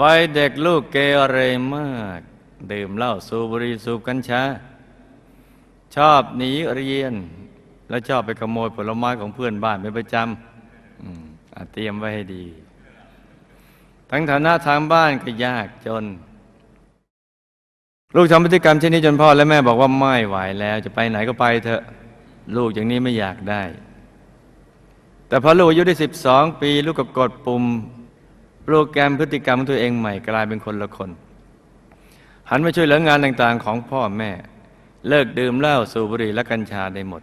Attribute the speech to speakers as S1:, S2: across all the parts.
S1: วัยเด็กลูกเกเรมาก ดื่มเหล้าสูบบุหรี่สูบกัญชา ชอบหนีเรียน และชอบไปขโมยผลไม้ของเพื่อนบ้านเป็นประจำอืมอะเตรียมไว้ให้ดี ทั้งฐานะทางบ้านก็ยากจน ลูกทำพฤติกรรมเช่นนี้จนพ่อและแม่บอกว่าไม่ไหวแล้ว จะไปไหนก็ไปเถอะ ลูกอย่างนี้ไม่อยากได้ แต่พอลูกอายุได้สิบสองปี ลูกก็กดปุ่ม โปรแกรมพฤติกรรมของตัวเองใหม่กลายเป็นคนละคน หันมาช่วยเหลืองานต่างๆของพ่อแม่ เลิกดื่มเหล้าสูบบุหรี่และกัญชาได้หมด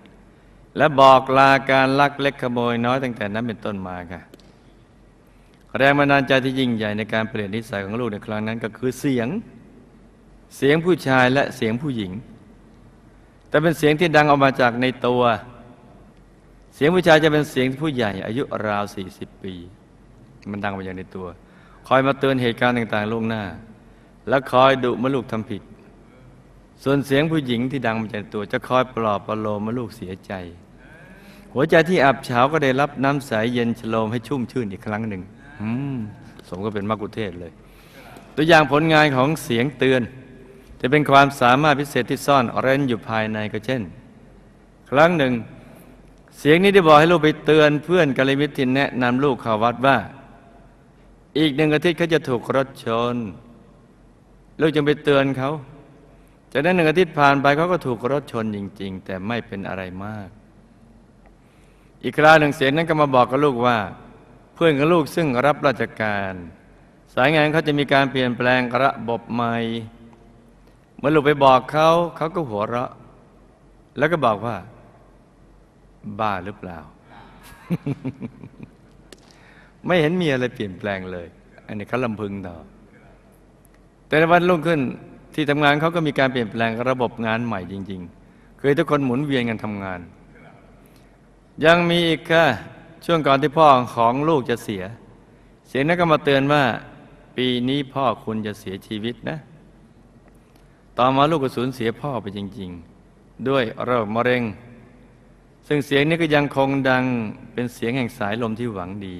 S1: และบอกลาการลักเล็กขโมยน้อยตั้งแต่นั้นเป็นต้นมาค่ะแรงบันดาลใจที่ยิ่งใหญ่ในการเปลี่ยนนิสัยของลูกในครั้งนั้นก็คือเสียง เสียงผู้ชายและเสียงผู้หญิง แต่เป็นเสียงที่ดังออกมาจากในตัว เสียงผู้ชายจะเป็นเสียงผู้ใหญ่อายุราว 40 ปี มันดังมาจากในตัว คอยมาเตือนเหตุการณ์ต่าง ๆ ล่วงหน้า และคอยดุเมื่อลูกทำผิด ส่วนเสียงผู้หญิงที่ดังมาจากตัว จะคอยปลอบประโลมเมื่อลูกเสียใจ หัวใจที่อับเฉาก็ได้รับน้ำใสเย็นชโลมให้ชุ่มชื่นอีกครั้งหนึ่งอืมสมก็เป็นมกุเทศเลย ตัวอย่างผลงานของเสียงเตือน จะเป็นความสามารถพิเศษที่ซ่อนเร้นอยู่ภายในก็เช่น ครั้งหนึ่งเสียงนี้ได้บอกให้ลูกไปเตือนเพื่อนกัลยาณมิตรที่แนะนำลูกเข้าวัดว่า อีกหนึ่งอาทิตย์เขาจะถูกรถชน ลูกจึงไปเตือนเขาจากนั้นหนึ่งอาทิตย์ผ่านไปเขาก็ถูกรถชนจริง ๆ แต่ไม่เป็นอะไรมาก อีกคราวหนึ่งเสียงนั้นก็มาบอกกับลูกว่า เพื่อนของลูกซึ่งรับราชการ สายงานเขาจะมีการเปลี่ยนแปลงระบบใหม่เมื่อลูกไปบอกเขาเขาก็หัวเราะ แล้วก็บอกว่า บ้าหรือเปล่า ไม่เห็นมีอะไรเปลี่ยนแปลงเลย อันนี้เขาลำพึงต่อ แต่ในวันรุ่งขึ้นที่ทำงานเขาก็มีการเปลี่ยนแปลงระบบงานใหม่จริง ๆ คือทุกคนหมุนเวียนกันทำงาน ยังมีอีกค่ะช่วงก่อนที่พ่อของลูกจะเสีย เสียงนั้นก็มาเตือนว่า ปีนี้พ่อคุณจะเสียชีวิตนะ ต่อมาลูกก็สูญเสียพ่อไปจริง ๆ ด้วยโรคมะเร็ง ซึ่งเสียงนี้ก็ยังคงดังเป็นเสียงแห่งสายลมที่หวังดี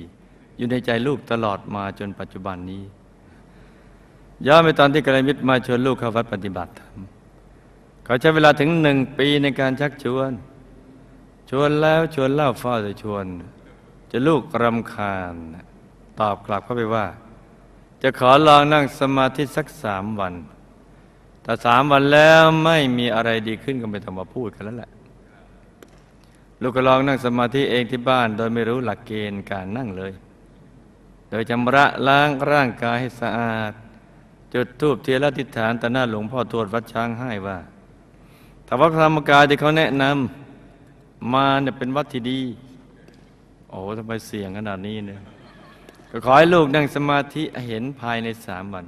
S1: อยู่ในใจลูกตลอดมาจนปัจจุบันนี้ย้อนไปตอนที่กระมิตรมาชวนลูกเข้าวัดปฏิบัติธรรมเขาใช้เวลาถึงหนึ่งปีในการชักชวน ชวนแล้วชวนเล่าฟ้าจะชวน จะลูกรำคาญ ตอบกลับเข้าไปว่า จะขอลองนั่งสมาธิสักสามวัน แต่สามวันแล้วไม่มีอะไรดีขึ้นก็ไม่ต้องมาพูดกันแล้วแหละ ลูกก็ลองนั่งสมาธิเองที่บ้าน โดยไม่รู้หลักเกณฑ์การนั่งเลย โดยจำระล้างร่างกายให้สะอาด จุดทูบเทียนและทิฏฐานต่อหน้าหลวงพ่อตรวจวัดช้างให้ว่าถ้าวัดพระธรรมกายที่เขาแนะนำมาเนี่ยเป็นวัดที่ดี โอ้ทำไมเสี่ยงขนาดนี้เนี่ยก็ขอให้ลูกนั่งสมาธิเห็นภายในสามวัน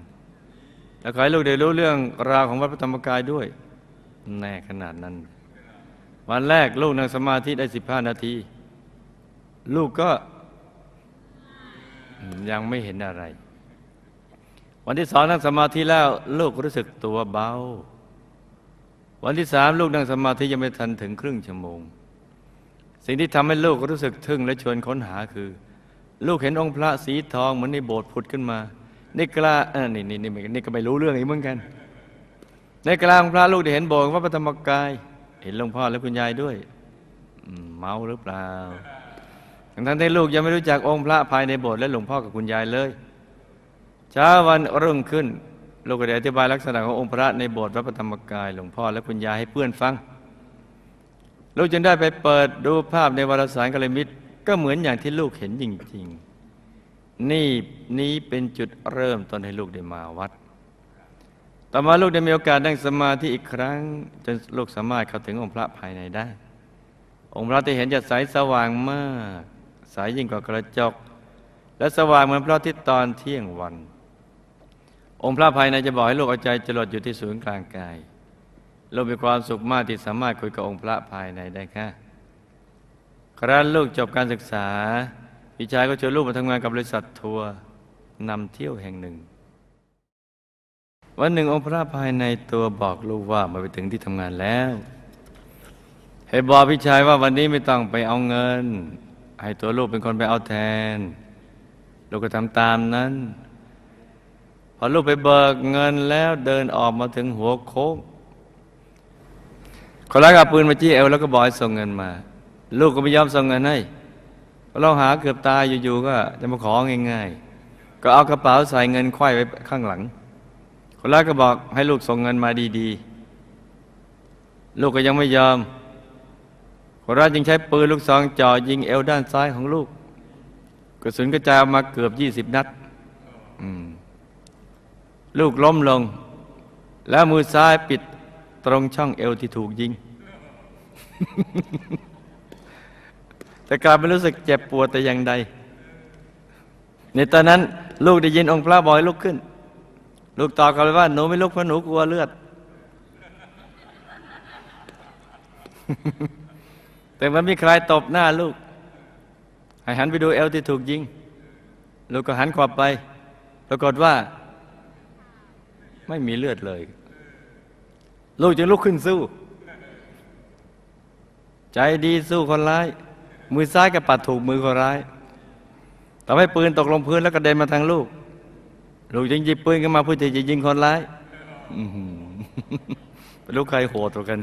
S1: แล้วขอให้ลูกได้รู้เรื่องราวของวัดพระธรรมกายด้วย แน่ขนาดนั้น วันแรกลูกนั่งสมาธิได้สิบห้านาที ลูกก็ ยังไม่เห็นอะไร วันที่สองนั่งสมาธิแล้วลูกรู้สึกตัวเบา วันที่สามลูกนั่งสมาธิยังไม่ทันถึงครึ่งชั่วโมง สิ่งที่ทำให้ลูกรู้สึกทึ่งและชวนค้นหาคือ ลูกเห็นองค์พระสีทองเหมือนในโบสถ์ผุดขึ้นมาในกลาเออนี่นี่นี่นี่ก็ไม่รู้เรื่องอีกเหมือนกัน ในกลางพระลูกได้เห็นโบสถ์วัดพระธรรมกาย เห็นหลวงพ่อและคุณยายด้วยเมาหรือเปล่า ทั้งๆที่ลูกยังไม่รู้จักองค์พระภายในโบสถ์และหลวงพ่อกับคุณยายเลย เช้าวันรุ่งขึ้น ลูกก็ได้อธิบายลักษณะขององค์พระในโบสถ์วัดพระธรรมกายหลวงพ่อและคุณยายให้เพื่อนฟัง ลูกจึงได้ไปเปิดดูภาพในวารสารกลมิตรก็เหมือนอย่างที่ลูกเห็นจริงๆ นี่นี้เป็นจุดเริ่มต้นให้ลูกได้มาวัด ต่อมาลูกได้มีโอกาสนั่งสมาธิอีกครั้ง จนลูกสามารถเข้าถึงองค์พระภายในได้ องค์พระที่เห็นจะใสสว่างมาก ใสยยิ่งกว่ากระจก และสว่างเหมือนพระอาทิตย์ตอนเที่ยงวัน องค์พระภายในจะบอกให้ลูกเอาใจจรดอยู่ที่ศูนย์กลางกายลูกมีความสุขมากที่สามารถคุยกับองค์พระภายในได้ค่ะครั้นลูกจบการศึกษาพี่ชายก็ชวนลูกมาทำงานกับบริษัททัวร์นำเที่ยวแห่งหนึ่ง วันหนึ่งองค์พระภายในตัวบอกลูกว่ามาไปถึงที่ทำงานแล้วให้บอกพี่ชายว่าวันนี้ไม่ต้องไปเอาเงิน ให้ตัวลูกเป็นคนไปเอาแทน ลูกก็ทำตามนั้น พอลูกไปเบิกเงินแล้วเดินออกมาถึงหัวโค้งคนร้ายเอาปืนมาจี้เอวแล้วก็บอกให้ส่งเงินมา ลูกก็ไม่ยอมส่งเงินให้เราหาเกือบตายอยู่ๆก็จะมาของ่ายๆ ก็เอากระเป๋าใส่เงินไขว้ไว้ข้างหลัง คนร้ายก็บอกให้ลูกส่งเงินมาดีๆ ลูกก็ยังไม่ยอม คนร้ายจึงใช้ปืนลูกซองจ่อยิงเอวด้านซ้ายของลูก กระสุนกระจายออกมาเกือบยี่สิบนัดลูกล้มลง แล้วมือซ้ายปิดตรงช่องเอวที่ถูกยิง แต่กลับไม่รู้สึกเจ็บปวดแต่อย่างใด ในตอนนั้น ลูกได้ยินองค์พระบอกให้ลุกขึ้น ลูกตอบกลับไปว่าหนูไม่ลุกเพราะหนูกลัวเลือด แต่มันมีใครตบหน้าลูกให้หันไปดูเอลที่ถูกยิง ลูกก็หันขวับไป ปรากฏว่า ไม่มีเลือดเลย ลูกจึงลุกขึ้นสู้ ใจดีสู้คนร้าย มือซ้ายก็ปัดถูกมือคนร้ายทำให้ปืนตกลงพื้นแล้วกระเด็นมาทางลูก ลูกจึงหยิบปืนขึ้นมาเพื่อจะยิงคนร้ายเป็นลูกใครโหดกว่ากัน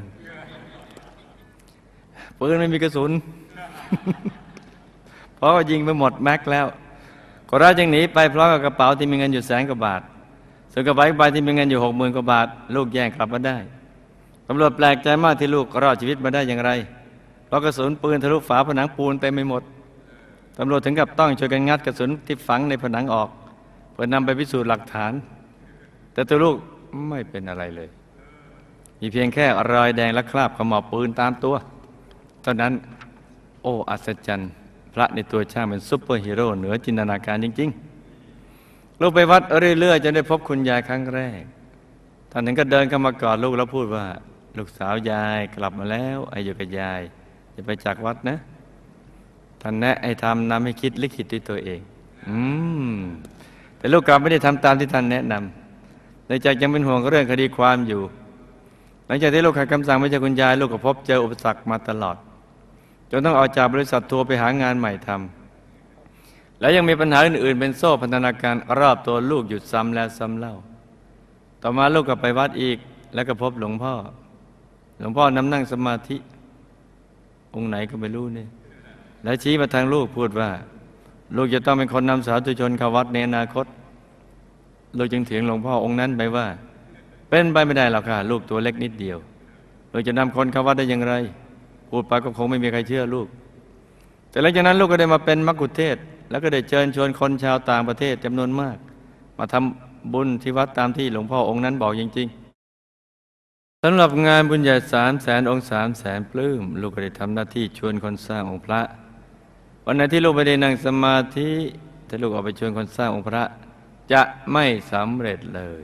S1: ปืนไม่มีกระสุน เพราะว่ายิงไปหมดแม็กแล้วคนร้ายจึงหนีไปพร้อมกับกระเป๋าที่มีเงินอยู่แสนกว่าบาทส่วนกระเป๋าอีกใบที่มีเงินอยู่หกหมื่นกว่าบาท ลูกแย่งกลับมาได้ตำรวจแปลกใจมากที่ลูกรอดชีวิตมาได้อย่างไร เพราะกระสุนปืนทะลุฝาผนังปูนเต็มไปหมดตำรวจถึงกับต้องช่วยกันงัดกระสุนที่ฝังในผนังออกเพื่อนำไปพิสูจน์หลักฐาน แต่ตัวลูกไม่เป็นอะไรเลย มีเพียงแค่รอยแดงและคราบขม่าปืนตามตัว เท่านั้น โอ้อัศจรรย์พระในตัวช่างเป็นซุปเปอร์ฮีโร่เหนือจินตนาการจริง ๆ ลูกไปวัดเรื่อยๆจนได้พบคุณยายครั้งแรกท่านถึงก็เดินเข้ามากอดลูกแล้วพูดว่า ลูกสาวยายกลับมาแล้วไอ้อยู่กับยายอย่าไปจากวัดนะท่านแนะให้ทำนำให้คิดลิขิตด้วยตัวเอง อืมแต่ลูกกลับไม่ได้ทำตามที่ท่านแนะนำในใจยังเป็นห่วงเรื่องคดีความอยู่ หลังจากที่ลูกขัดคำสั่งไม่ใช่คุณยาย ลูกก็พบเจออุปสรรคมาตลอด จนต้องออกจากบริษัททัวร์ไปหางานใหม่ทำแล้วยังมีปัญหาอื่นๆ เป็นโซ่พันธนาการรอบตัวลูกหยุดซ้ำแล้วซ้ำเล่า ต่อมาลูกก็ไปวัดอีกแล้วก็พบหลวงพ่อ หลวงพ่อนำนั่งสมาธิ องค์ไหนก็ไม่รู้เนี่ยแล้วชี้มาทางลูกพูดว่า ลูกจะต้องเป็นคนนำสาธุชนเข้าวัดในอนาคต ลูกจึงเถียงหลวงพ่อองค์นั้นไปว่า เป็นไปไม่ได้หรอกค่ะ ลูกตัวเล็กนิดเดียว ลูกจะนำคนเข้าวัดได้อย่างไร พูดไปก็คงไม่มีใครเชื่อลูก แต่หลังจากนั้นลูกก็ได้มาเป็นมักคุเทศ แล้วก็ได้เชิญชวนคนชาวต่างประเทศจำนวนมาก มาทำบุญที่วัดตามที่หลวงพ่อองค์นั้นบอกจริง ๆสำหรับงานบุญใหญ่สามแสนองค์สามแสนปลื้มลูกก็ได้ทำหน้าที่ชวนคนสร้างองค์พระ วันไหนที่ลูกไม่ได้นั่งสมาธิถ้าลูกออกไปชวนคนสร้างองค์พระ จะไม่สำเร็จเลย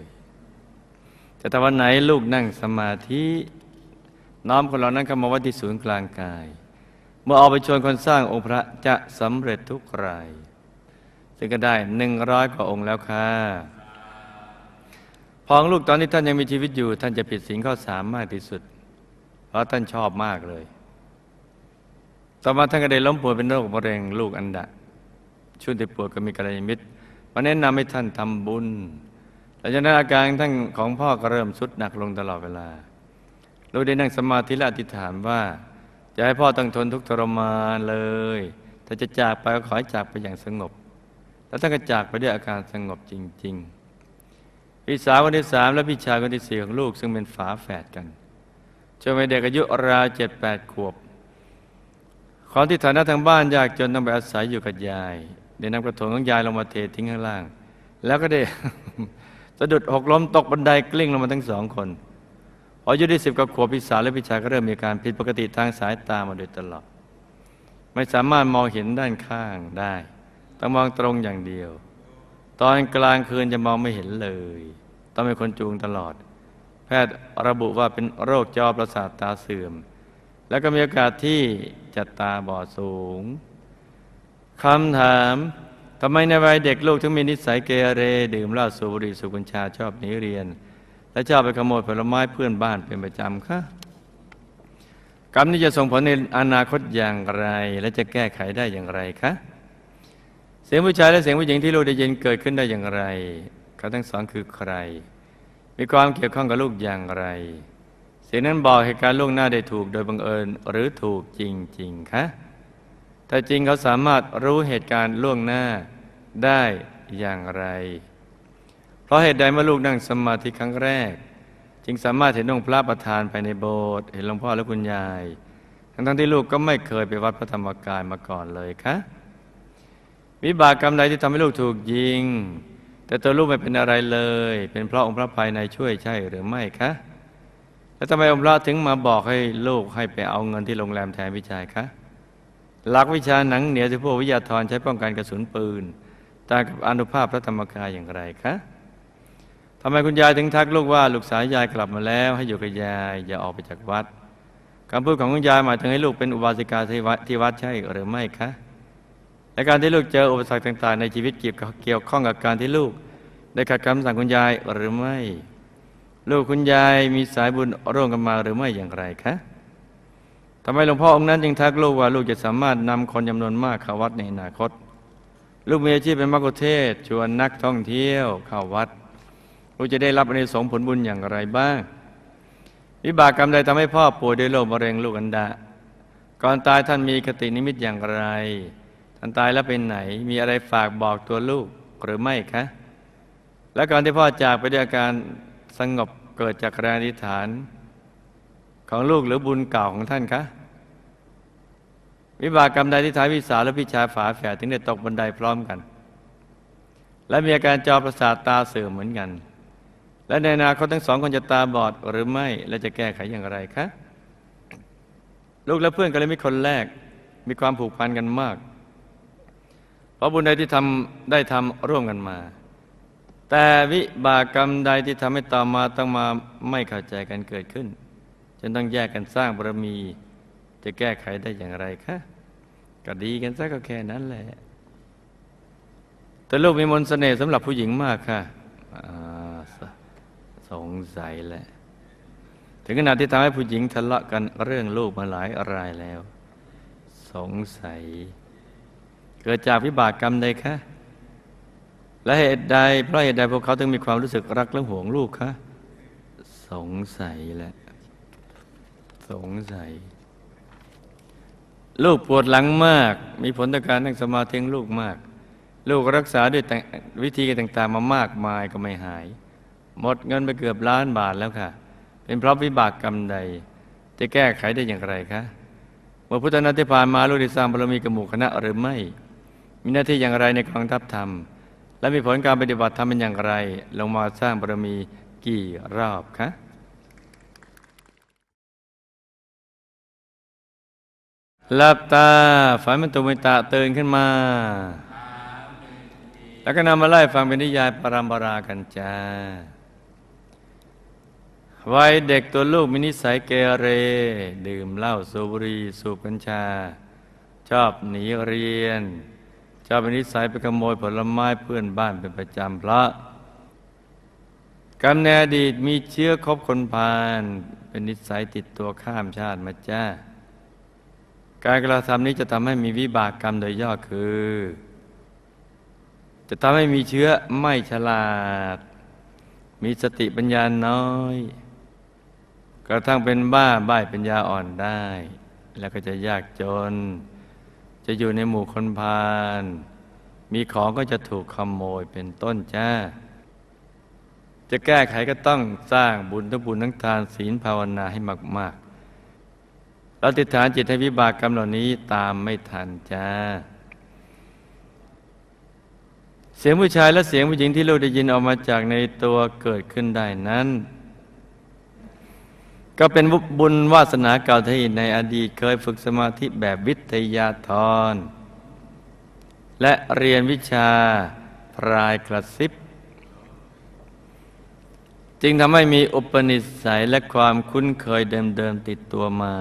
S1: แต่ถ้าวันไหนลูกนั่งสมาธิ น้อมคนเหล่านั้นเข้ามาไว้ที่ศูนย์กลางกาย เมื่อออกไปชวนคนสร้างองค์พระจะสำเร็จทุกราย ซึ่งก็ได้หนึ่งร้อยกว่าองค์แล้วค่ะพองลูกตอนนี้ท่านยังมีชีวิตอยู่ ท่านจะผิดศีลข้อสามมากที่สุด เพราะท่านชอบมากเลย ต่อมาท่านก็ได้ล้มป่วยเป็นโรคมะเร็งลูกอันดะช่วงที่ป่วยก็มีกัลยามิตรมาแนะนำให้ท่านทำบุญหลังจากนั้นอาการท่านของพ่อก็เริ่มสุดหนักลงตลอดเวลา ลูกได้นั่งสมาธิและอธิษฐานว่า จะให้พ่อต้องทนทุกข์ทรมานเลย ถ้าจะจากไปก็ขอให้จากไปอย่างสงบ แล้วท่านก็จากไปด้วยอาการสงบจริง ๆ พี่สาวคนที่สามและพี่ชายคนที่สี่ของลูกซึ่งเป็นฝาแฝดกันจนเป็นเด็กอายุราวเจ็ดแปดขวบของที่ฐานะทางบ้านยากจนต้องไปอาศัยอยู่กับยายได้นำกระถางของยายลงมาเททิ้งข้างล่าง แล้วก็ได้สะดุดหกล้มตกบันไดกลิ้งลงมาทั้งสองคน ออายุได้สิบกับขวบพี่สาวและพี่ชายก็เริ่มมีการผิดปกติทางสายตามาโดยตลอด ไม่สามารถมองเห็นด้านข้างได้ ต้องมองตรงอย่างเดียว ตอนกลางคืนจะมองไม่เห็นเลย ต้องเป็นคนจูงตลอด แพทย์ระบุว่าเป็นโรคจอประสาทตาเสื่อม แล้วก็มีโอกาสที่จะตาบอดสูงคำถามทำไมในวัยเด็กลูกถึงมีนิสัยเกเร ดื่มเหล้าสูบบุหรี่สูบกัญชาชอบหนีเรียน และชอบไปขโมยผลไม้เพื่อนบ้านเป็นประจำคะกรรมนี้จะส่งผลในอนาคตอย่างไร และจะแก้ไขได้อย่างไรคะเสียงผู้ชายและเสียงผู้หญิงที่ลูกได้ยินเกิดขึ้นได้อย่างไร เขาทั้งสองคือใคร มีความเกี่ยวข้องกับลูกอย่างไร เสียงนั้นบอกเหตุการณ์ล่วงหน้าได้ถูกโดยบังเอิญหรือถูกจริงๆคะถ้าจริงเขาสามารถรู้เหตุการณ์ล่วงหน้าได้อย่างไร เพราะเหตุใดเมื่อลูกนั่งสมาธิครั้งแรก จึงสามารถเห็นองค์พระประธานภายในโบสถ์เห็นหลวงพ่อและคุณยาย ทั้งๆที่ลูกก็ไม่เคยไปวัดพระธรรมกายมาก่อนเลยคะวิบากกรรมใดที่ทำให้ลูกถูกยิง แต่ตัวลูกไม่เป็นอะไรเลย เป็นเพราะองค์พระภายในช่วยใช่หรือไม่คะแล้วทำไมองค์พระถึงมาบอกให้ลูกให้ไปเอาเงินที่โรงแรมแทนวิจัยคะหลักวิชาหนังเหนียวที่พวกวิทยาธรใช้ป้องกันกระสุนปืนต่างกับอนุภาพพระธรรมกายอย่างไรคะ ทำไมคุณยายถึงทักลูกว่าลูกสาวยายกลับมาแล้ว ให้อยู่กับยายอย่าออกไปจากวัดคำพูดของคุณยายหมายถึงให้ลูกเป็นอุบาสิกาที่วัดที่วัดใช่หรือไม่คะและการที่ลูกเจออุปสรรคต่างๆ ในชีวิตเกี่ยวกับเกี่ยวข้องกับการที่ลูก ได้ขัดคำสั่งคุณยายหรือไม่ ลูกคุณยายมีสายบุญร่วมกันมาหรือไม่อย่างไรคะทำไมหลวงพ่อองค์นั้นจึงทักลูกว่าลูกจะสามารถนำคนจำนวนมากเข้าวัดในอนาคต ลูกมีอาชีพเป็นมักคุเทศก์ชวนนักท่องเที่ยวเข้าวัด ลูกจะได้รับอนิสงส์ผลบุญอย่างไรบ้าง วิบากกรรมใดทำให้พ่อป่วยด้วยโรคมะเร็งลูกอันดาก่อนตายท่านมีคตินิมิตอย่างไร ท่านตายแล้วเป็นไหน มีอะไรฝากบอกตัวลูกหรือไม่คะ และก่อนที่พ่อจากไปด้วยอาการสงบเกิดจากแรงอธิษฐาน ของลูกหรือบุญเก่าของท่านคะ วิบากกรรมใดที่ท้ายพี่สาและพี่ชายฝาแฝดถึงได้ตกบันไดพร้อมกัน และมีอาการจอประสาทตาเสื่อมเหมือนกัน และในอนาคตทั้งสองคนจะตาบอดหรือไม่และจะแก้ไขอย่างไรคะลูกและเพื่อนก็เลยมีคนแรกมีความผูกพันกันมาก เพราะบุญใดที่ทำได้ทำร่วมกันมา แต่วิบากกรรมใดที่ทำให้ต่อมาต้องมาไม่เข้าใจกันเกิดขึ้นจนต้องแยกกันสร้างบารมี จะแก้ไขได้อย่างไรคะก็ดีกันซะก็แค่นั้นแหละแต่ลูกมีมนต์เสน่ห์สำหรับผู้หญิงมากค่ะ สงสัยแหละ ถึงขนาดที่ทำให้ผู้หญิงทะเลาะกันเรื่องลูกมาหลายรายแล้ว สงสัย เกิดจากวิบากกรรมใดคะและเหตุใดเพราะเหตุใดพวกเขาถึงมีความรู้สึกรักและห่วงลูกคะสงสัยแหละ สงสัย ลูกปวดหลังมาก มีผลต่อการนั่งสมาธิของลูกมาก ลูกรักษาด้วยวิธีต่างๆมามากมายก็ไม่หาย หมดเงินไปเกือบล้านบาทแล้วค่ะ เป็นเพราะวิบากกรรมใด จะแก้ไขได้อย่างไรคะเมื่อพุทธนาที่ผ่านมาลูกได้สร้างบารมีกับหมู่คณะหรือไม่ มีหน้าที่อย่างไรในกองทัพธรรม และมีผลการปฏิบัติธรรมเป็นอย่างไร ลงมาสร้างบารมีกี่รอบคะหลับตาฝันมันตุมิตะตื่นขึ้นมา แล้วก็นำมาไล่ฟังเป็นนิยายปรามปรากันจ้า วัยเด็กตัวลูกมีนิสัยเกเร ดื่มเหล้าสูบบุหรี่สูบกัญชา ชอบหนีเรียน ชอบเป็นนิสัยไปขโมยผลไม้เพื่อนบ้านเป็นประจำเพราะกรรมในอดีตมีเชื้อคบคนพาลเป็นนิสัยติดตัวข้ามชาติมาจ้า การกระทำนี้จะทำให้มีวิบากกรรมโดยย่อคือ จะทำให้มีเชื้อไม่ฉลาด มีสติปัญญาน้อย กระทั่งเป็นบ้าใบ้ปัญญาอ่อนได้ แล้วก็จะยากจน จะอยู่ในหมู่คนพาลมีของก็จะถูกขโมยเป็นต้นจ้า จะแก้ไขก็ต้องสร้างบุญทั้งบุญทั้งทานศีลภาวนาให้มากๆเราติดฐานจิตให้วิบากกรรมเหล่านี้ตามไม่ทันจ้า เสียงผู้ชายและเสียงผู้หญิงที่ลูกได้ยินออกมาจากในตัวเกิดขึ้นได้นั้น ก็เป็นบุญวาสนาเก่าที่ในอดีตเคยฝึกสมาธิแบบวิทยาธร และเรียนวิชาพรายกระซิบ จึงทำให้มีอุปนิสัยและความคุ้นเคยเดิมๆติดตัวมา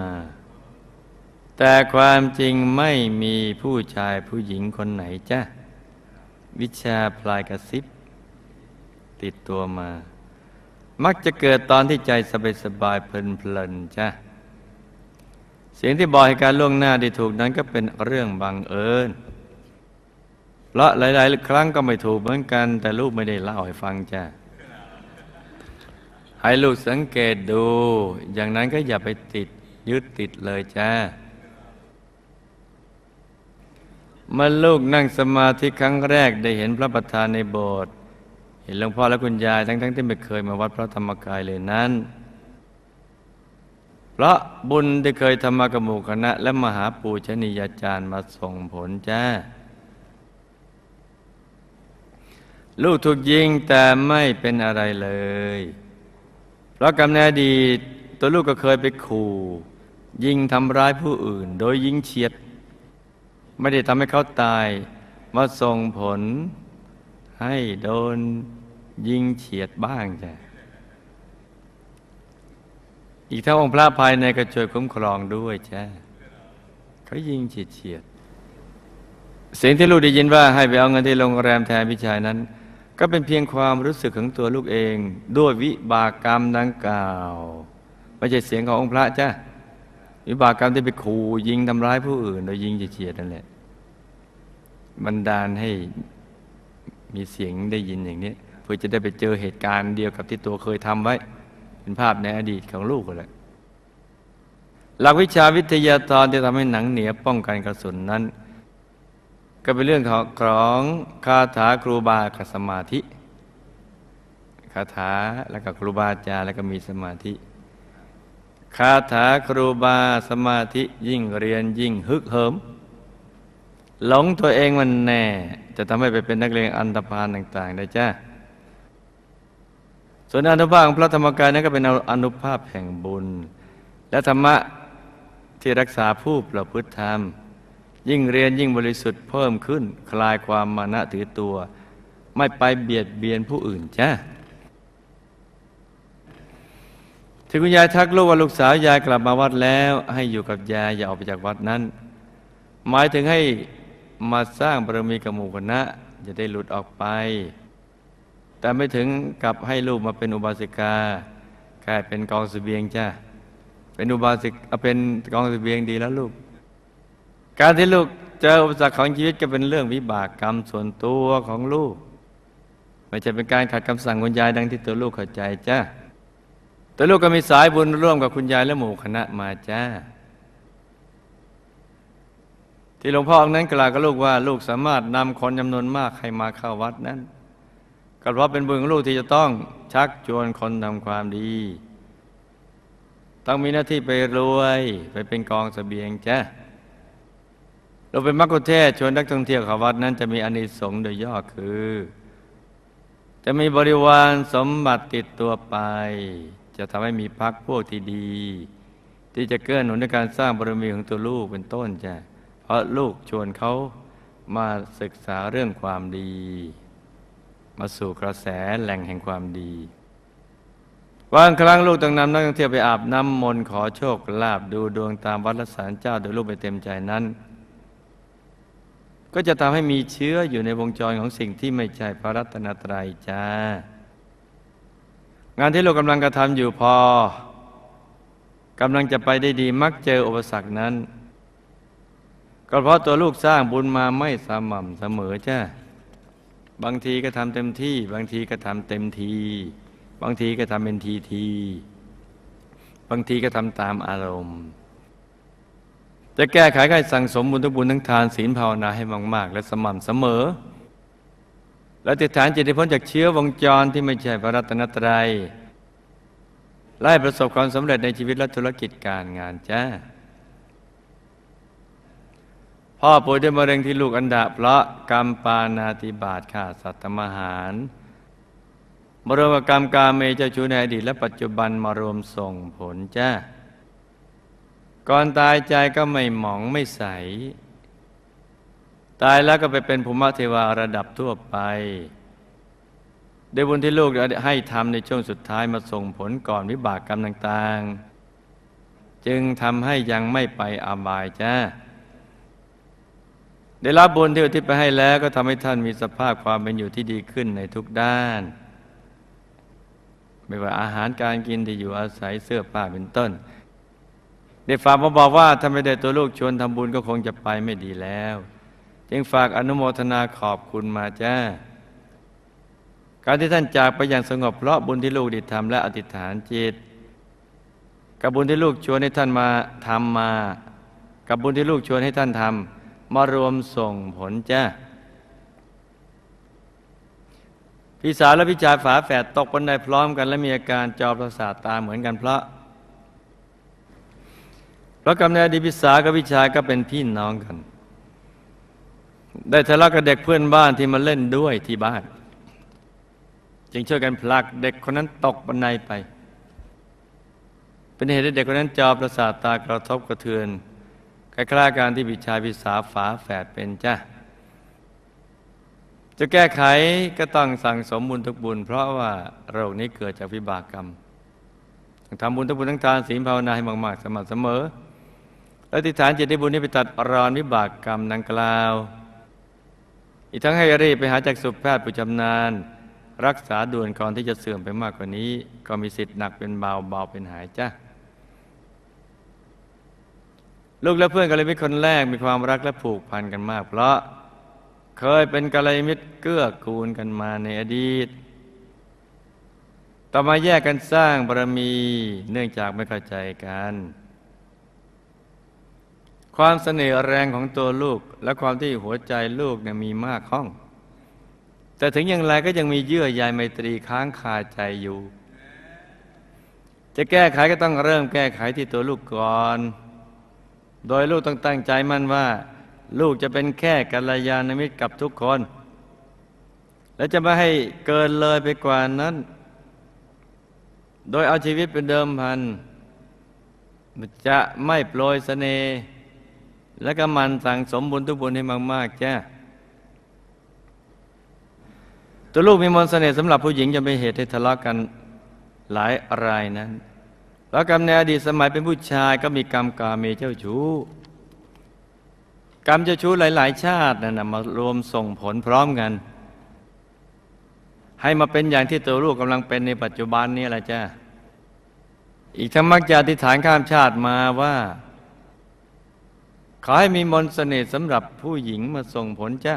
S1: แต่ความจริงไม่มีผู้ชายผู้หญิงคนไหนจ้ะ วิชาพลายกระซิบ ติดตัวมา มักจะเกิดตอนที่ใจสบายๆเพลินๆจ้ะเสียงที่บอกให้การล่วงหน้าได้ถูกนั้นก็เป็นเรื่องบังเอิญเพราะหลาย ๆ ครั้งก็ไม่ถูกเหมือนกัน แต่ลูกไม่ได้เล่าให้ฟังจ้ะให้ลูกสังเกตดู อย่างนั้นก็อย่าไปติดยึดติดเลยจ้าเมื่อลูกนั่งสมาธิครั้งแรกได้เห็นพระประธานในโบสถ์ เห็นหลวงพ่อและคุณยายทั้งๆที่ไม่เคยมาวัดพระธรรมกายเลยนั้น เพราะบุญที่เคยทำมากับหมู่คณะ และมหาปูชนียาจารย์มาส่งผลจ้า ลูกถูกยิงแต่ไม่เป็นอะไรเลย เพราะกำเนิดอดีตตัวลูกก็เคยไปขู่ ยิงทำร้ายผู้อื่น โดยยิงเฉียด ไม่ได้ทำให้เขาตายมาส่งผล ให้โดนยิงเฉียดบ้างจ้ะอีกทั้งองค์พระภายในก็ช่วยคุ้มครองด้วยจ้ะเขายิงเฉียดเฉียดเสียงที่ลูกได้ยินว่าให้ไปเอาเงินที่โรงแรมแทนพี่ชายนั้น ก็เป็นเพียงความรู้สึกของตัวลูกเอง ด้วยวิบากกรรมดังกล่าวไม่ใช่เสียงขององค์พระจ้ะวิบากกรรมที่ไปขู่ยิงทำร้ายผู้อื่น โดยยิงเฉียดๆนั่นแหละบันดาลให้ มีเสียงได้ยินอย่างนี้ เพื่อจะได้ไปเจอเหตุการณ์เดียวกับที่ตัวเคยทำไว้ เป็นภาพในอดีตของลูกก็แหละหลักวิชาวิทยาธรที่ทำให้หนังเหนียวป้องกันกระสุนนั้น ก็เป็นเรื่องของของคาถาครูบากับสมาธิคาถาแล้วก็ครูบาอาจารย์แล้วก็มีสมาธิคาถาครูบาสมาธิยิ่งเรียนยิ่งฮึกเหิม หลงตัวเองมันแน่ จะทำให้ไปเป็นนักเรียนอันธพาลต่างๆได้จ้าส่วนอนุภาพของพระธรรมกายนั้นก็เป็นอนุภาพแห่งบุญ และธรรมะที่รักษาผู้ประพฤติธรรม ยิ่งเรียนยิ่งบริสุทธิ์เพิ่มขึ้น คลายความมานะถือตัว ไม่ไปเบียดเบียนผู้อื่นจ้าที่คุณยายทักลูกว่าลูกสาวยายกลับมาวัดแล้ว ให้อยู่กับยายอย่าออกไปจากวัดนั้น หมายถึงให้ มาสร้างบารมีกับหมู่คณะจะได้หลุดออกไป แต่ไม่ถึงกับให้ลูกมาเป็นอุบาสิกาแค่เป็นกองเสบียงจ้าเป็นอุบาสิกเอาเป็นกองเสบียงดีแล้วลูก การที่ลูกเจออุปสรรคของชีวิตก็เป็นเรื่องวิบากกรรมส่วนตัวของลูกไม่ใช่เป็นการขัดคำสั่งคุณยายดังที่ตัวลูกเข้าใจจ้าตัวลูกก็มีสายบุญร่วมกับคุณยายและหมู่คณะมาจ้า ที่หลวงพ่อองค์นั้นกล่าวกับลูกว่าลูกสามารถนำคนจำนวนมากให้มาเข้าวัดนั้นก็เพราะเป็นบุญของลูกที่จะต้องชักชวนคนทำความดี ต้องมีหน้าที่ไปรวยไปเป็นกองเสบียงจ้าเราเป็นมักคุเทศชวนนักท่องเที่ยวเข้าวัดนั้นจะมีอานิสงส์โดยย่อคือ จะมีบริวารสมบัติติดตัวไป จะทำให้มีพักพวกที่ดี ที่จะเกื้อหนุนในการสร้างบารมีของตัวลูกเป็นต้นจ้ะเราะลูกชวนเขามาศึกษาเรื่องความดี มาสู่กระแสแหล่งแห่งความดีบางครั้งลูกต้องนำนักท่องเที่ยวไปอาบน้ำมนต์ขอโชคลาภดูดวงตามวัดและศาลเจ้าโดยลูกไปเต็มใจนั้น ก็จะทำให้มีเชื้ออยู่ในวงจรของสิ่งที่ไม่ใช่พระรัตนตรัยจ้างานที่ลูกกำลังกระทำอยู่พอกำลังจะไปได้ดีมักเจออุปสรรคนั้น ก็เพราะตัวลูกสร้างบุญมาไม่สม่ำเสมอจ้าบางทีก็ทำเต็มที่ บางทีก็ทำเต็มที บางทีก็ทำเป็นทีที บางทีก็ทำตามอารมณ์ จะแก้ไขให้สั่งสมบุญทุกบุญทั้งทานศีลภาวนาให้มาก ๆ และสม่ำเสมอ และติดฐานจิตพ้นจากเชื้อวงจรที่ไม่ใช่พระรัตนตรัยไล่ประสบความสำเร็จในชีวิตและธุรกิจการงานจ้า พ่อป่วยด้วยมะเร็งที่ลูกอันดาเพราะกรรมปานาติบาตฆ่าสัตว์ทำอาหารมารวมกับกรรมกาเมเจ้าชู้ในอดีตและปัจจุบันมารวมส่งผลจ้าก่อนตายใจก็ไม่หมองไม่ใส ตายแล้วก็ไปเป็นภูมิเทวาระดับทั่วไปด้วยบุญที่ลูกให้ทำในช่วงสุดท้ายมาส่งผลก่อนวิบากกรรมต่าง ๆ จึงทำให้ยังไม่ไปอาบายจ้า ได้รับบุญที่อุทิศไปให้แล้วก็ทำให้ท่านมีสภาพความเป็นอยู่ที่ดีขึ้นในทุกด้าน ไม่ว่าอาหารการกินที่อยู่อาศัยเสื้อผ้าเป็นต้น ได้ฝากมาบอกว่าถ้าไม่ได้ตัวลูกชวนทำบุญก็คงจะไปไม่ดีแล้ว จึงฝากอนุโมทนาขอบคุณมาจ้าการที่ท่านจากไปอย่างสงบเพราะบุญที่ลูกได้ทำและอธิษฐานจิต กับบุญที่ลูกชวนให้ท่านมาทำมา กับบุญที่ลูกชวนให้ท่านทำ มารวมส่งผลจ้าพี่สาวและพี่ชายฝาแฝดตกบันไดพร้อมกันและมีอาการจอประสาทตาเหมือนกันเพราะเพราะกำเนิดดีพี่สาวกับพี่ชายก็เป็นพี่น้องกัน ได้ทะเลาะกับเด็กเพื่อนบ้านที่มาเล่นด้วยที่บ้าน จึงช่วยกันผลักเด็กคนนั้นตกบันไดไป เป็นเหตุให้เด็กคนนั้นจอประสาทตากระทบกระเทือน คล้ายๆการที่พี่ชายพี่สาฝาแฝดเป็นจ้าจะแก้ไขก็ต้องสั่งสมบุญทุกบุญ เพราะว่าโรคนี้เกิดจากวิบากกรรมต้องทำบุญทุกบุญทั้งทานศีลภาวนาให้มากๆสม่ำเสมอ และติฐานจิตในบุญนี้ไปตัดรอนวิบากกรรมดังกล่าว อีกทั้งให้รีบไปหาจากสุแพทย์ผู้ชำนาญ รักษาด่วนก่อนที่จะเสื่อมไปมากกว่านี้ ก็มีสิทธิ์หนักเป็นเบาเบาเป็นหายจ้า ลูกและเพื่อนกันเลยเป็นคนแรกมีความรักและผูกพันกันมาก เพราะเคยเป็นกัลยาณมิตรเกื้อกูลกันมาในอดีต ต่อมาแยกกันสร้างบารมีเนื่องจากไม่เข้าใจกัน ความเสน่ห์แรงของตัวลูกและความที่หัวใจลูกเนี่ยมีมากข้อง แต่ถึงอย่างไรก็ยังมีเยื่อใยไมตรีค้างคาใจอยู่ จะแก้ไขก็ต้องเริ่มแก้ไขที่ตัวลูกก่อน โดยลูกต้องตั้งใจมั่นว่า ลูกจะเป็นแค่กัลยาณมิตรกับทุกคน และจะไม่ให้เกินเลยไปกว่านั้น โดยเอาชีวิตเป็นเดิมพัน จะไม่โปรยเสน่ห์และก็มันสั่งสมบุญทุกบุญให้มากๆจ้าตัวลูกมีมนต์เสน่ห์สำหรับผู้หญิงจะเป็นเหตุให้ทะเลาะกันหลายรายนั้น แล้วกรรมในอดีตสมัยเป็นผู้ชายก็มีกรรมกาเมเจ้าชู้ กรรมเจ้าชู้หลาย ๆ ชาตินั่นนะมารวมส่งผลพร้อมกัน ให้มาเป็นอย่างที่ตัวลูกกำลังเป็นในปัจจุบันนี้แหละจ้าอีกทั้งมักจะอธิษฐานข้ามชาติมาว่า ขอให้มีมนต์เสน่ห์สำหรับผู้หญิงมาส่งผลจ้า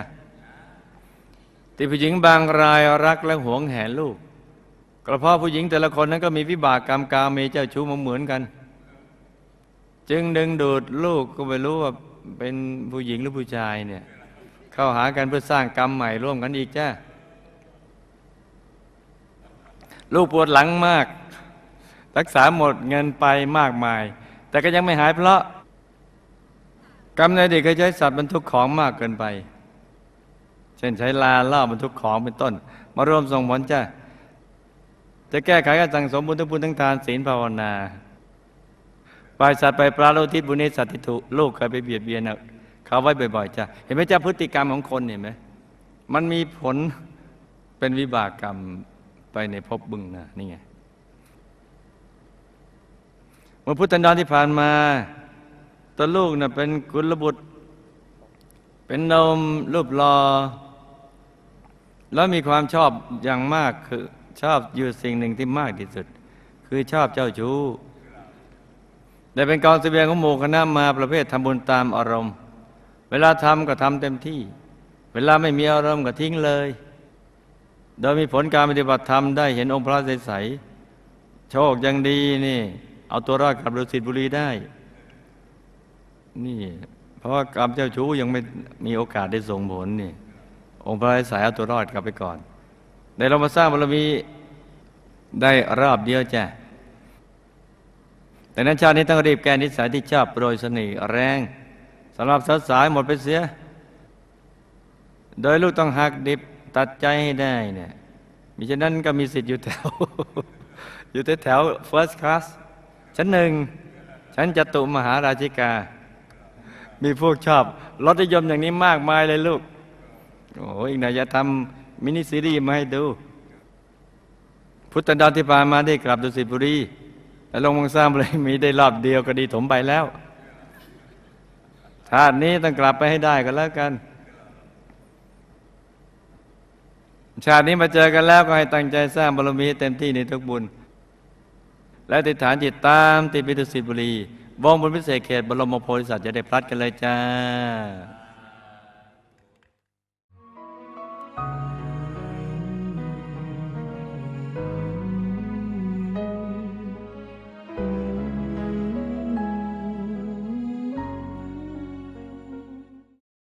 S1: ที่ผู้หญิงบางรายรักและหวงแหนลูก ก็เพาะผู้หญิงแต่ละคนนั้นก็มีวิบากกรรมกาเมเจ้าชู้มาเหมือนกัน จึงดึงดูดลูกก็ไม่รู้ว่าเป็นผู้หญิงหรือผู้ชายเนี่ย เข้าหากันเพื่อสร้างกรรมใหม่ร่วมกันอีกจ้าลูกปวดหลังมาก รักษาหมดเงินไปมากมาย แต่ก็ยังไม่หายเพราะ กรรมในอดีตเคยใช้สัตว์บรรทุกของมากเกินไป เช่นใช้ลาล่อบรรทุกของเป็นต้น มารวมส่งผลจ้า จะแก้ไขการสั่งสมบุญทุกบุญทั้งทานศีลภาวนาปล่อยสัตว์ไปปลาโลทิศบุญนิสัตติถุลูกเคยไปเบียดเบียนเขาไว้บ่อยๆจ้ะเห็นไหมจ้าพฤติกรรมของคนเห็นไหมมันมีผลเป็นวิบากกรรมไปในภพบึงนะนี่ไงเมื่อพุทธันดรที่ผ่านมาตัวลูกน่ะเป็นกุลบุตร เป็นนมรูปรอ แล้วมีความชอบอย่างมากคือ ชอบอยู่สิ่งหนึ่งที่มากที่สุด คือชอบเจ้าชู้ได้เป็นกองเสบียงของหมู่คณะมาประเภททำบุญตามอารมณ์ เวลาทำก็ทำเต็มที่ เวลาไม่มีอารมณ์ก็ทิ้งเลย โดยมีผลการปฏิบัติธรรมได้เห็นองค์พระใสๆโชคยังดีนี่ เอาตัวรอดกับฤาษีบุรีได้ นี่เพราะว่ากรรมเจ้าชู้ยังไม่มีโอกาสได้ส่งผลนี่ องค์พระใสายเอาตัวรอดกลับไปก่อน ในเรามาสร้างบารมีได้รอบเดียวจ้ะแต่นั้นชาตินี้ต้องรีบแก้นิสัยที่ชอบโปรยเสน่ห์แรงสำหรับสสาวๆหมดไปเสีย โดยลูกต้องหักดิบตัดใจให้ได้เนี่ยมิฉะนั้นก็มีสิทธิ์อยู่แถว อยู่แถวแถว first class ชั้นหนึ่งชั้นจตุมหาราชิกา มีพวกชอบรสนิยมอย่างนี้มากมายเลยลูก โอ้ยอีกหน่อยจะทำ มินิซีรีส์มาให้ดู พุทธดาที่ผ่านมาได้กลับดุสิตบุรีแต่ลงมังสร้างเลยมีได้รอบเดียวก็ดีถมไปแล้วชาตินี้ต้องกลับไปให้ได้กันแล้วกัน ชาตินี้มาเจอกันแล้วก็ให้ตั้งใจสร้างบารมีเต็มที่ในทุกบุญ และติดฐานจิตตามติดวิดุสิตบุรีวงบนพิเศษเขตบรมโพธิสัตว์จะได้พลัดกันเลยจ้า